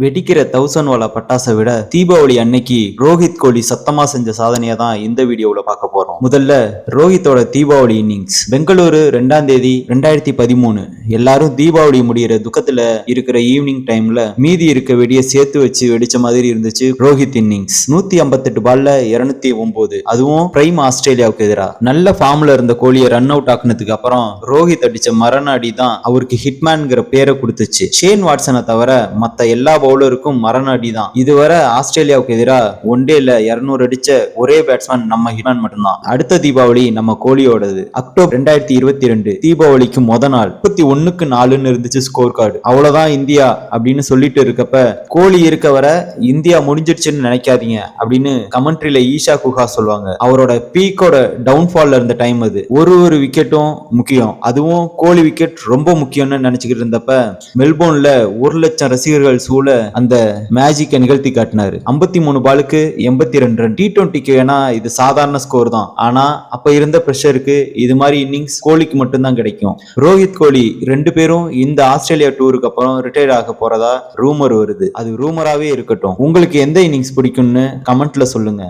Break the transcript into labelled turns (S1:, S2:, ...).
S1: வெடிக்கிற தௌசண்ட் வாலா பட்டாசை விட தீபாவளி அன்னைக்கு ரோஹித் கோலி சத்தமா செஞ்ச சாதனையை தான் இந்த வீடியோவில் பார்க்க போறோம். முதல்ல ரோஹித்தோட தீபாவளி இன்னிங்ஸ். பெங்களூரு ரெண்டாம் தேதி ரெண்டாயிரத்தி பதிமூணு. எல்லாரும் தீபாவளி முடியிற துக்கத்துல இருக்கிற ஈவினிங் டைம்ல மீதி இருக்க வெடியை சேர்த்து வச்சு வெடிச்ச மாதிரி இருந்துச்சு ரோஹித் இன்னிங்ஸ் நூத்தி ஐம்பத்தெட்டு பால்ல இருநூத்தி ஒன்பது. அதுவும் பிரைம் ஆஸ்திரேலியாவுக்கு எதிராக நல்ல ஃபார்ம்ல இருந்த கோலியை ரன் அவுட் ஆக்குனதுக்கு அப்புறம் ரோஹித் அடிச்ச மரண அடி தான் அவருக்கு ஹிட்மேன்ங்கிற பேரை கொடுத்துச்சு. ஷேன் வாட்சனை தவிர மத்த எல்லா பவுலருக்கும் மரண அடி தான். இதுவரை ஆஸ்திரேலியாவுக்கு எதிராக ஒன் டேல இருநூறு அடிச்ச ஒரே பேட்ஸ்மேன் நம்ம ஹிட்மேன் மட்டும்தான். அடுத்த தீபாவளி நம்ம கோலியோடது. அக்டோபர் ரெண்டாயிரத்தி இருபத்தி ரெண்டு தீபாவளிக்கு முத நாள். முப்பத்தி ஒன்னுக்கு நாலுன்னு இருந்துச்சு ஸ்கோர் கார்டு அவ்வளவுதான் இந்தியா அப்படின்னு சொல்லிட்டு இருக்கப்ப கோலி இருக்க வர இந்தியா முடிஞ்சிடுச்சுன்னு நினைக்காதீங்க அப்படின்னு கமெண்ட்ரியில ஈஷா குஹா சொல்லுவாங்க. அவரோட பீக்கோட டவுன்ஃபால்ல இருந்த டைம் அது. ஒரு ஒரு விக்கெட்டும் முக்கியம். அதுவும் கோலி விக்கெட் ரொம்ப முக்கியம்னு நினைச்சுக்கிட்டு இருந்தப்ப மெல்போர்ன்ல ஒரு லட்சம் ரசிகர்கள் சூழ அந்த மேஜிக்கை நிகழ்த்தி காட்டினாரு. ஐம்பத்தி மூணு பாலுக்கு எண்பத்தி ரெண்டு ரன் டி டுவெண்ட்டிக்கு வேணா இது சாதாரண ஸ்கோர் தான். ஆனா அப்ப இருந்த ப்ரெஷருக்கு இது மாதிரி இன்னிங்ஸ் கோலிக்கு மட்டும்தான் கிடைக்கும். ரோஹித் கோலி ரெண்டு பேரும் இந்த ஆஸ்திரேலியா டூருக்கு அப்புறம் ரிட்டையர் ஆக போறதா ரூமர் வருது. அது ரூமராகவே இருக்கட்டும். உங்களுக்கு எந்த இன்னிங்ஸ் பிடிக்கும்னு கமெண்ட்ல சொல்லுங்க.